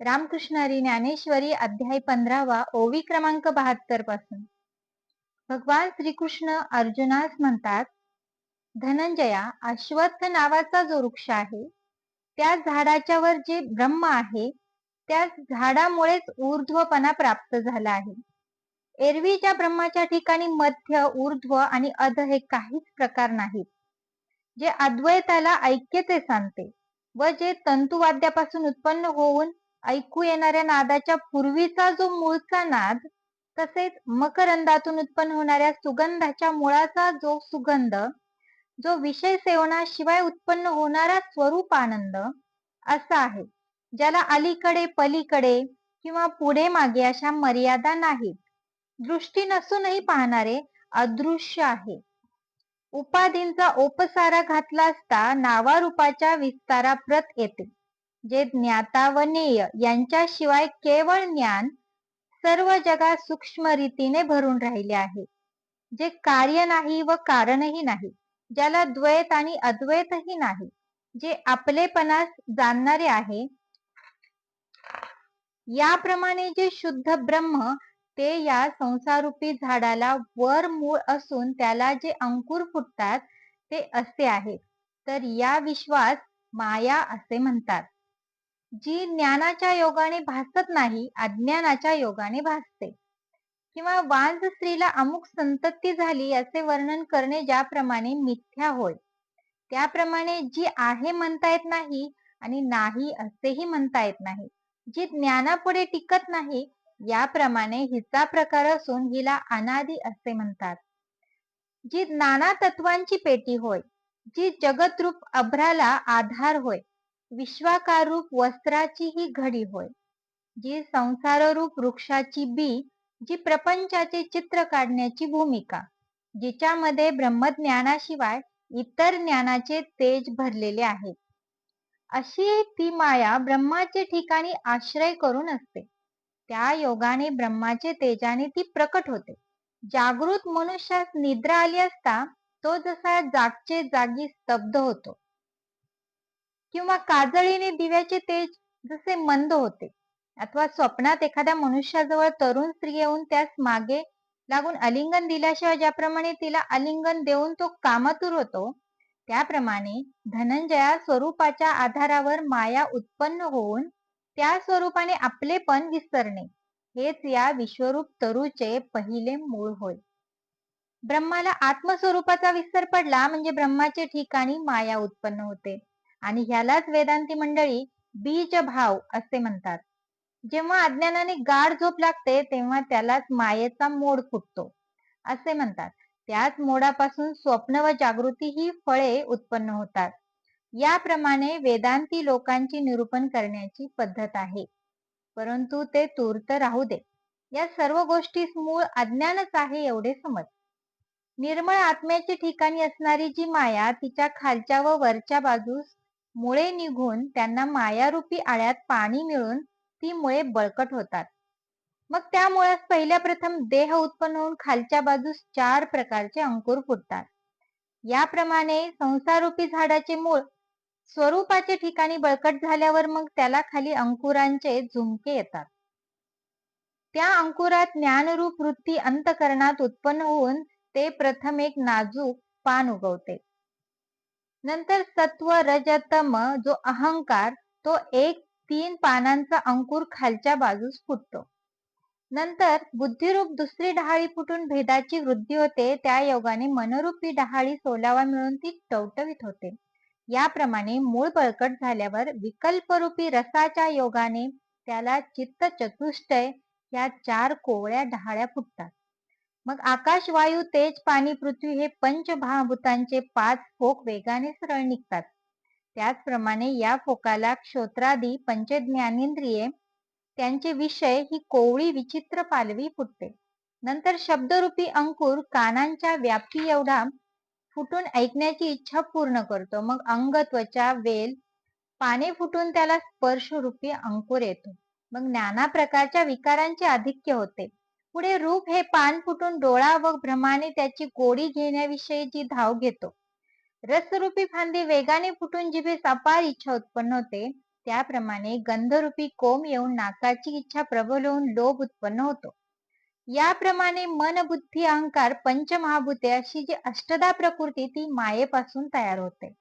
रामकृष्णारी ज्ञानेश्वरी अध्याय पंधरावा ओवी क्रमांक बहात्तरपासून. भगवान श्रीकृष्ण अर्जुनास म्हणतात धनंजया अश्वत्थ नावाचा जो वृक्ष आहे त्या झाडाच्या वर जे ब्रह्म आहे त्या झाडामुळेच ऊर्ध्वपणा प्राप्त झाला आहे. एरवी ज्या ब्रह्माच्या ठिकाणी मध्य ऊर्ध्व आणि अध हे काहीच प्रकार नाहीत. जे अद्वैताला ऐक्यते सांगते व जे तंतुवाद्यापासून उत्पन्न होऊन ऐकू येणाऱ्या नादाच्या पूर्वीचा जो मूळचा नाद तसेच मकरंदातून उत्पन्न होणाऱ्या सुगंधाच्या मुळाचा जो सुगंध जो विषय सेवनाशिवाय उत्पन्न होणारा स्वरूप आनंद असा आहे. ज्याला अलीकडे पलीकडे किंवा पुढे मागे अशा मर्यादा नाहीत. दृष्टी नसूनही पाहणारे अदृश्य आहे. उपाधींचा उपसारा घातला असता नावारूपाच्या विस्ताराप्रत येते. जे ज्ञाता व नेय यांच्याशिवाय केवळ ज्ञान सर्व जगात सूक्ष्म रीतीने भरून राहिले आहे. जे कार्य नाही व कारणही नाही ज्याला द्वैत आणि अद्वैतही नाही जे आपलेपणास जाणणारे आहे याप्रमाणे जे शुद्ध ब्रह्म ते या संसारूपी झाडाला वर मूळ असून त्याला जे अंकुर फुटतात ते असे आहे तर या विश्वास माया असे म्हणतात. जी ज्ञानाच्या योगाने भासत नाही अज्ञानाच्या योगाने भासते. किंवा वांज स्त्रीला अमुक संतती झाली असे वर्णन करणे ज्याप्रमाणे मिथ्या होय. त्याप्रमाणे जी आहे म्हणता येत नाही आणि नाही असेही म्हणता येत नाही. जी ज्ञानापुढे टिकत नाही याप्रमाणे हिचा प्रकार असून हिला अनादी असे म्हणतात. जी नाना तत्वांची पेटी होय जी जगतरूप अभ्राला आधार होय विश्वाकार रूप वस्त्राची ही घडी होय जी संसाररूप वृक्षाची बी जी प्रपंचाचे चित्र काढण्याची भूमिका जिच्यामध्ये ब्रह्मज्ञानाशिवाय इतर ज्ञानाचे तेज भरलेले आहे अशी ती माया ब्रह्माचे ठिकाणी आश्रय करून असते. त्या योगाने ब्रह्माचे तेजाने ती प्रकट होते. जागृत मनुष्यास निद्रा आली असता तो जसा जागचे जागी स्तब्ध होतो. किंवा काजळीने दिव्याचे तेज जसे मंद होते अथवा स्वप्नात एखाद्या मनुष्याजवळ तरुण स्त्री येऊन त्यास मागे लागून अलिंगन दिल्याशिवाय ज्याप्रमाणे तिला अलिंगन देऊन तो कामतूर होतो त्याप्रमाणे धनंजया स्वरूपाच्या आधारावर माया उत्पन्न होऊन त्या स्वरूपाने आपलेपण विसरणे हेच या विश्वरूप तरुचे पहिले मूळ होय. ब्रह्माला आत्मस्वरूपाचा विसर पडला म्हणजे ब्रह्माचे ठिकाणी माया उत्पन्न होते. आणि ह्यालाच वेदांती मंडळी बीज भाव असे म्हणतात. जेव्हा अज्ञानाने गाढ झोप लागते तेव्हा त्यालाच मायेचा मोड फुटतो. असे म्हणतात. त्याच मोडापासून स्वप्न व जागृती ही फळे उत्पन्न होतात. याप्रमाणे वेदांती लोकांची निरूपण करण्याची पद्धत आहे. परंतु ते तूर्त राहू दे. या सर्व गोष्टीस मूळ अज्ञानच आहे एवढे समज. निर्मळ आत्म्याच्या ठिकाणी असणारी जी माया तिच्या खालच्या व वरच्या बाजूस मुळे निघून त्यांना मायारूपी आळ्यात पाणी मिळून ती मुळे बळकट होतात. मग त्या पहिल्या प्रथम देह उत्पन्न होऊन खालच्या बाजूस चार प्रकारचे अंकुर फुटतात. याप्रमाणे संसारूपी झाडाचे मूळ स्वरूपाचे ठिकाणी बळकट झाल्यावर मग त्याला खाली अंकुरांचे झुमके येतात. त्या अंकुरात ज्ञानरूप वृत्ती अंतकरणात उत्पन्न होऊन ते प्रथम एक नाजूक पान उगवते. नंतर सत्व रजतम जो अहंकार तो एक तीन पानांचा अंकुर खालच्या बाजूस फुटतो. नंतर बुद्धिरूप दुसरी डहाळी फुटून भेदाची वृद्धी होते. त्या योगाने मनरूपी डहाळी सोलावा मिळून ती टवटवीत होते. याप्रमाणे मूळ बळकट झाल्यावर विकल्परूपी रसाच्या योगाने त्याला चित्त चतुष्टय या चार कोवळ्या डहाळ्या फुटतात. मग आकाश वायू तेज पाणी पृथ्वी हे पंचमहाभूतांचे पाच फोक वेगाने सरळ निघतात. त्याचप्रमाणे या फोकाला क्षोत्रादी पंचज्ञानेंद्रिये त्यांचे विषय ही कोवळी विचित्र पालवी फुटते. नंतर शब्दरूपी अंकुर कानांच्या व्याप्ती एवढा फुटून ऐकण्याची इच्छा पूर्ण करतो. मग अंग त्वचा वेल पाने फुटून त्याला स्पर्शरूपी अंकुर येतो. मग नाना प्रकारच्या विकारांचे आधिक्य होते. पुढे रूप हे पान फुटून डोळा व भ्रमाने त्याची गोडी घेण्याविषयी जी धाव घेतो. रसरूपी फांदी वेगाने फुटून जिभेस अपार इच्छा उत्पन्न होते. त्याप्रमाणे गंधरूपी कोंब येऊन नाकाची इच्छा प्रबल होऊन लोभ उत्पन्न होतो. याप्रमाणे मन बुद्धी अहंकार पंचमहाभूते अशी जी अष्टदा प्रकृती ती मायेपासून तयार होते.